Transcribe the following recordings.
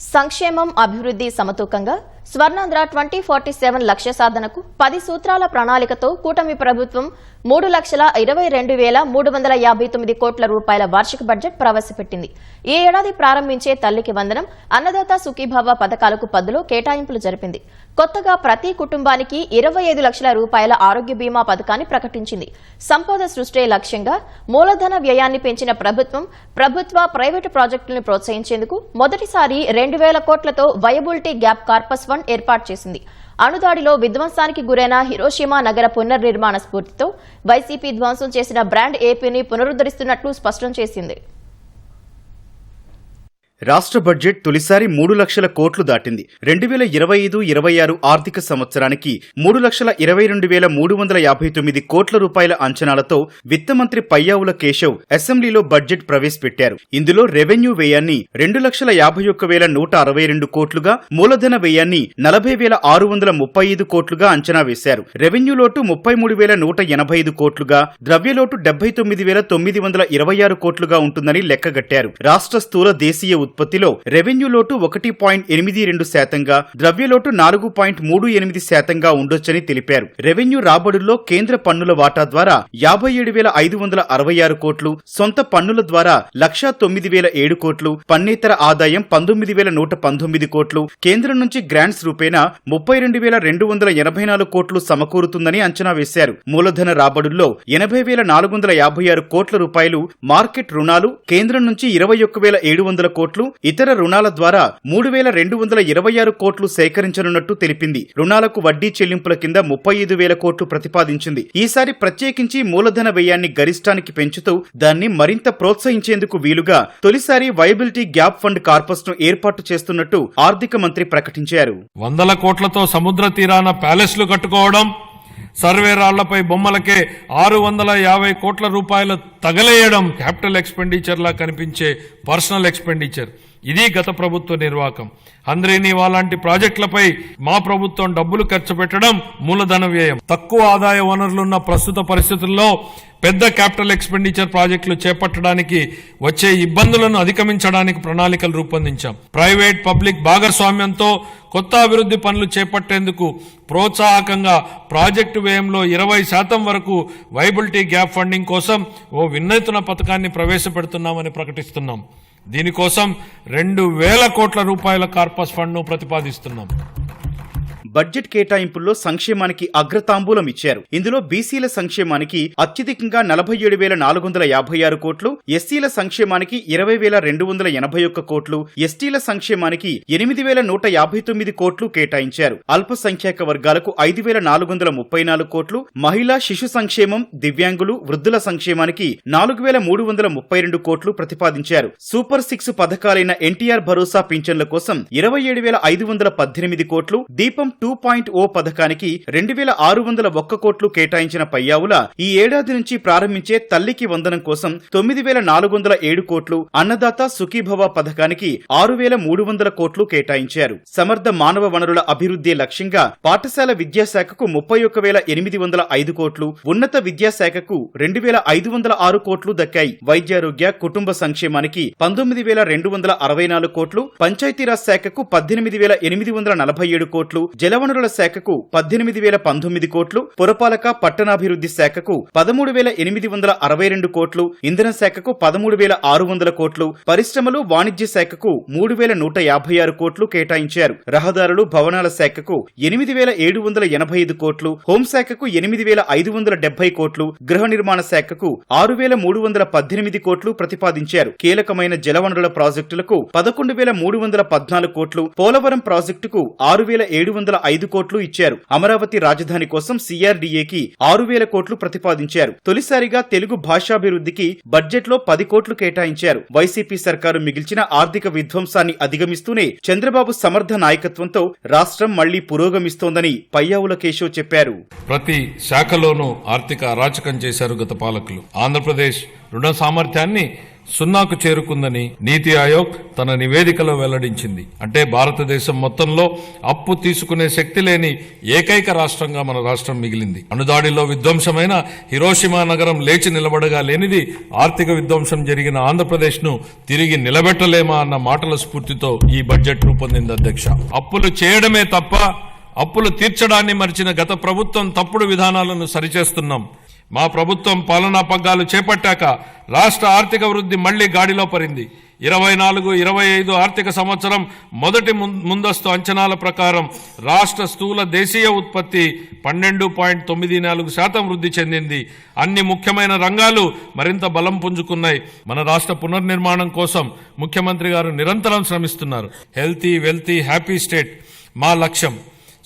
సంక్షేమం అభివృద్ధి సమతూకంగా స్వర్ణాంధ్ర ట్వంటీ ఫార్టీ సెవెన్ లక్ష్య సాధనకు పది సూత్రాల ప్రణాళికతో కూటమి ప్రభుత్వం మూడు లక్షల ఇరవై రెండు వేల మూడు వందల యాభై తొమ్మిది కోట్ల రూపాయల వార్షిక బడ్జెట్ ప్రవేశపెట్టింది. ఈ ఏడాది ప్రారంభించే తల్లికి వందనం అన్నదాత సుఖీభావ పథకాలకు పద్దులో కేటాయింపులు జరిపింది. కొత్తగా ప్రతి కుటుంబానికి ఇరవై ఐదు లక్షల రూపాయల ఆరోగ్య బీమా పథకాన్ని ప్రకటించింది. సంపద సృష్టి లక్ష్యంగా మూలధన వ్యయాన్ని పెంచిన ప్రభుత్వం ప్రభుత్వ ప్రైవేటు ప్రాజెక్టులను ప్రోత్సహించేందుకు మొదటిసారి రెండు వేల కోట్లతో వయబులిటీ గ్యాప్ కార్పస్ ఫండ్ ఏర్పాటు చేసింది. అణుదాడిలో విధ్వంసానికి గురైన హిరోషిమా నగర పునర్నిర్మాణ స్ఫూర్తితో వైసీపీ ధ్వంసం చేసిన బ్రాండ్ ఏపీని పునరుద్దరిస్తున్నట్లు స్పష్టం చేసింది. రాష్ట్ర బడ్జెట్ తొలిసారి మూడు లక్షల కోట్లు దాటింది. రెండు వేల ఇరవై ఐదు ఇరవై ఆరు ఆర్థిక సంవత్సరానికి మూడు లక్షల ఇరవై రెండు వేల మూడు వందల యాభై తొమ్మిది కోట్ల రూపాయల అంచనాలతో విత్తమంత్రి పయ్యావుల కేశవ్ అసెంబ్లీలో బడ్జెట్ ప్రవేశపెట్టారు. ఇందులో రెవెన్యూ వ్యయాన్ని రెండు లక్షల యాభై ఒక్క వేల నూట అరవై రెండు కోట్లుగా మూలధన వ్యయాన్ని నలభై వేల ఆరు వందల ముప్పై ఐదు కోట్లుగా అంచనా వేశారు. రెవెన్యూ లోటు ముప్పై మూడు వేల నూట ఎనభై ఐదు కోట్లుగా ద్రవ్యలోటు డెబ్బై తొమ్మిది వేల తొమ్మిది వందల ఇరవై ఆరు కోట్లుగా ఉంటుందని లెక్కగట్టారు. రాష్ట్ర స్థూల దేశీయ ఉత్పత్తిలో రెవెన్యూ లోటు ఒకటి పాయింట్ ఎనిమిది రెండు శాతంగా ద్రవ్యలోటు నాలుగు పాయింట్ మూడు ఎనిమిది శాతంగా ఉండొచ్చని తెలిపారు. రెవెన్యూ రాబడుల్లో కేంద్ర పన్నుల వాటా ద్వారా యాభై ఏడు వేల ఐదు వందల అరవై ఆరు కోట్లు సొంత పన్నుల ద్వారా లక్షా తొమ్మిది వేల ఏడు కోట్లు పన్నేతర ఆదాయం పంతొమ్మిది వేల నూట పంతొమ్మిది కోట్లు కేంద్రం నుంచి గ్రాంట్స్ రూపేణా ముప్పై రెండు వేల రెండు వందల ఎనభై నాలుగు కోట్లు సమకూరుతుందని అంచనా వేశారు. మూలధన రాబడుల్లో ఎనభై వేల నాలుగు వందల యాభై ఆరు కోట్ల రూపాయలు మార్కెట్ రుణాలు కేంద్రం నుంచి ఇరవై ఒక్క వేల ఏడు వందల కోట్లు ఇతర రుణాల ద్వారా మూడు వేల రెండు వందల ఇరవై ఆరు కోట్లు సేకరించనున్నట్టు తెలిపింది. రుణాలకు వడ్డీ చెల్లింపుల కింద ముప్పై ఐదు వేల కోట్లు ప్రతిపాదించింది. ఈసారి ప్రత్యేకించి మూలధన వ్యయాన్ని గరిష్టానికి పెంచుతూ దాన్ని మరింత ప్రోత్సహించేందుకు వీలుగా తొలిసారి వైబిలిటీ గ్యాప్ ఫండ్ కార్పస్ను ఏర్పాటు చేస్తున్నట్టు ఆర్థిక మంత్రి ప్రకటించారు. వందల కోట్లతో సముద్ర తీరాన ప్యాలెస్లు కట్టుకోవడం సర్వేరాళ్ళపై బొమ్మలకే ఆరు వందల యాభై కోట్ల రూపాయలు తగలేయడం క్యాపిటల్ ఎక్స్పెండిచర్లా కనిపించే పర్సనల్ ఎక్స్పెండిచర్. ఇది గత ప్రభుత్వ నిర్వాహకం అందరినీ అలాంటి ప్రాజెక్టులపై మా ప్రభుత్వం డబ్బులు ఖర్చు పెట్టడం మూలధన వ్యయం. తక్కువ ఆదాయ వనరులున్న ప్రస్తుత పరిస్థితుల్లో పెద్ద క్యాపిటల్ ఎక్స్పెండిచర్ ప్రాజెక్టులు చేపట్టడానికి వచ్చే ఇబ్బందులను అధిగమించడానికి ప్రణాళికలు రూపొందించాం. ప్రైవేట్ పబ్లిక్ భాగస్వామ్యంతో కొత్త అభివృద్ధి పనులు చేపట్టేందుకు ప్రోత్సాహకంగా ప్రాజెక్టు వ్యయంలో ఇరవై శాతం వరకు వైబిలిటీ గ్యాప్ ఫండింగ్ కోసం ఓ వినూత్న పథకాన్ని ప్రవేశపెడుతున్నామని ప్రకటిస్తున్నాం. దీనికోసం రెండు వేల కోట్ల రూపాయల కార్పస్ ఫండ్ను ప్రతిపాదిస్తున్నాం. బడ్జెట్ కేటాయింపుల్లో సంక్షేమానికి అగ్రతాంబూలం ఇచ్చారు. ఇందులో బీసీల సంక్షేమానికి అత్యధికంగా నలభై ఏడు వేల నాలుగు వందల యాభై ఆరు కోట్లు ఎస్సీల సంక్షేమానికి ఇరవై వేల రెండు వందల ఎనభై ఒక్క కోట్లు ఎస్టీల సంక్షేమానికి ఎనిమిది వేల నూట యాభై తొమ్మిది కోట్లు కేటాయించారు. అల్పసంఖ్యాక వర్గాలకు ఐదు వేల నాలుగు వందల ముప్పై నాలుగు కోట్లు మహిళా శిశు సంక్షేమం దివ్యాంగులు వృద్ధుల సంక్షేమానికి నాలుగు వేల మూడు వందల ముప్పై రెండు కోట్లు ప్రతిపాదించారు. సూపర్ సిక్స్ పథకాలైన ఎన్టీఆర్ భరోసా పింఛన్ల కోసం ఇరవై ఏడు వేల ఐదు వందల పద్దెనిమిది కోట్లు దీపం టూ పాయింట్ ఓ పథకానికి రెండు వేల ఆరు వందల ఒక్క కోట్లు కేటాయించిన పయ్యావుల ఈ ఏడాది నుంచి ప్రారంభించే తల్లికి వందనం కోసం తొమ్మిది వేల నాలుగు వందల ఏడు కోట్లు అన్నదాత సుఖీభవ పథకానికి ఆరు వేల మూడు వందల కోట్లు కేటాయించారు. సమర్థ మానవ వనరుల అభివృద్ధి లక్ష్యంగా పాఠశాల విద్యాశాఖకు ముప్పై ఒక్క వేల ఎనిమిది వందల ఐదు కోట్లు ఉన్నత విద్యాశాఖకు రెండు వేల ఐదు వందల ఆరు కోట్లు దక్కాయి. వైద్యారోగ్య కుటుంబ సంక్షేమానికి పంతొమ్మిది వేల రెండు వందల అరవై నాలుగు కోట్లు పంచాయతీరాజ్ శాఖకు పద్దెనిమిది వేల ఎనిమిది వందల నలభై ఏడు కోట్లు జలవనరుల శాఖకు పద్దెనిమిది వేల పంతొమ్మిది కోట్లు పురపాలక పట్టణాభివృద్ధి శాఖకు పదమూడు వేల ఎనిమిది వందల అరవై రెండు కోట్లు ఇంధన శాఖకు పదమూడు వేల ఆరు వందల కోట్లు పరిశ్రమలు వాణిజ్య శాఖకు మూడు వేల నూట యాభై ఆరు కోట్లు కేటాయించారు. రహదారులు భవనాల శాఖకు ఎనిమిది వేల ఏడు వందల ఎనభై ఐదు కోట్లు హోంశాఖకు ఎనిమిది వేల ఐదు వందల డెబ్బై కోట్లు గృహ నిర్మాణ శాఖకు ఆరు వేల మూడు వందల పద్దెనిమిది కోట్లు ప్రతిపాదించారు. కీలకమైన జలవనరుల ప్రాజెక్టులకు పదకొండు వేల మూడు వందల పద్నాలుగు కోట్లు పోలవరం ప్రాజెక్టుకు ఆరు వేల ఏడు వందల ఐదు కోట్లు ఇచ్చారు. అమరావతి రాజధాని కోసం సిఆర్డీఏకి ఆరు వేల కోట్లు ప్రతిపాదించారు. తొలిసారిగా తెలుగు భాషాభివృద్ధికి బడ్జెట్లో పది కోట్లు కేటాయించారు. వైసీపీ సర్కారు మిగిల్చిన ఆర్థిక విధ్వంసాన్ని అధిగమిస్తూనే చంద్రబాబు సమర్థ నాయకత్వంతో రాష్ట్రం మళ్ళీ పురోగమిస్తోందని పయ్యావుల కేశవ్ చెప్పారు. ప్రతి శాఖలోనూ ఆర్థిక అరాచకం చేశారు గత పాలకులు. ఆంధ్రప్రదేశ్ రుణ సామర్థ్యాన్ని సున్నాకు చేరుకుందని నీతి ఆయోగ్ తన నివేదికలో వెల్లడించింది. అంటే భారతదేశం మొత్తంలో అప్పు తీసుకునే శక్తి లేని ఏకైక రాష్ట్రంగా మన రాష్ట్రం మిగిలింది. అణుదాడిలో విధ్వంసమైన హిరోషిమా నగరం లేచి నిలబడగా లేనిది ఆర్థిక విధ్వంసం జరిగిన ఆంధ్రప్రదేశ్ను తిరిగి నిలబెట్టలేమా అన్న మాటల స్ఫూర్తితో ఈ బడ్జెట్ రూపొందింది అధ్యక్ష. అప్పులు చేయడమే తప్ప అప్పులు తీర్చడాన్ని మరిచిన గత ప్రభుత్వం తప్పుడు విధానాలను సరిచేస్తున్నాం. మా ప్రభుత్వం పాలనా పగ్గాలు చేపట్టాక రాష్ట్ర ఆర్థిక వృద్ధి మళ్ళీ గాడిలో పడింది. ఇరవై నాలుగు ఇరవై ఐదు ఆర్థిక సంవత్సరం మొదటి ముందస్తు అంచనాల ప్రకారం రాష్ట్ర స్థూల దేశీయ ఉత్పత్తి పన్నెండు పాయింట్ తొమ్మిది నాలుగు శాతం వృద్ధి చెందింది. అన్ని ముఖ్యమైన రంగాలు మరింత బలం పుంజుకున్నాయి. మన రాష్ట్ర పునర్నిర్మాణం కోసం ముఖ్యమంత్రి గారు నిరంతరం శ్రమిస్తున్నారు. హెల్తీ వెల్తీ హ్యాపీ స్టేట్ మా లక్ష్యం.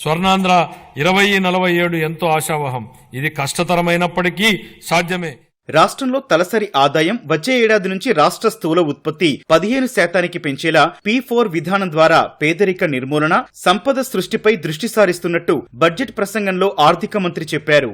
స్వర్ణాంధ్ర ఇరవై నలభై ఏడు ఎంతో ఆశావహం. ఇది కష్టతరమైనప్పటికీ సాధ్యమే. రాష్ట్రంలో తలసరి ఆదాయం వచ్చే ఏడాది నుంచి రాష్ట్ర స్థూల ఉత్పత్తి పదిహేను శాతానికి పెంచేలా పీ ఫోర్ విధానం ద్వారా పేదరిక నిర్మూలన సంపద సృష్టిపై దృష్టి సారిస్తున్నట్టు బడ్జెట్ ప్రసంగంలో ఆర్థిక మంత్రి చెప్పారు.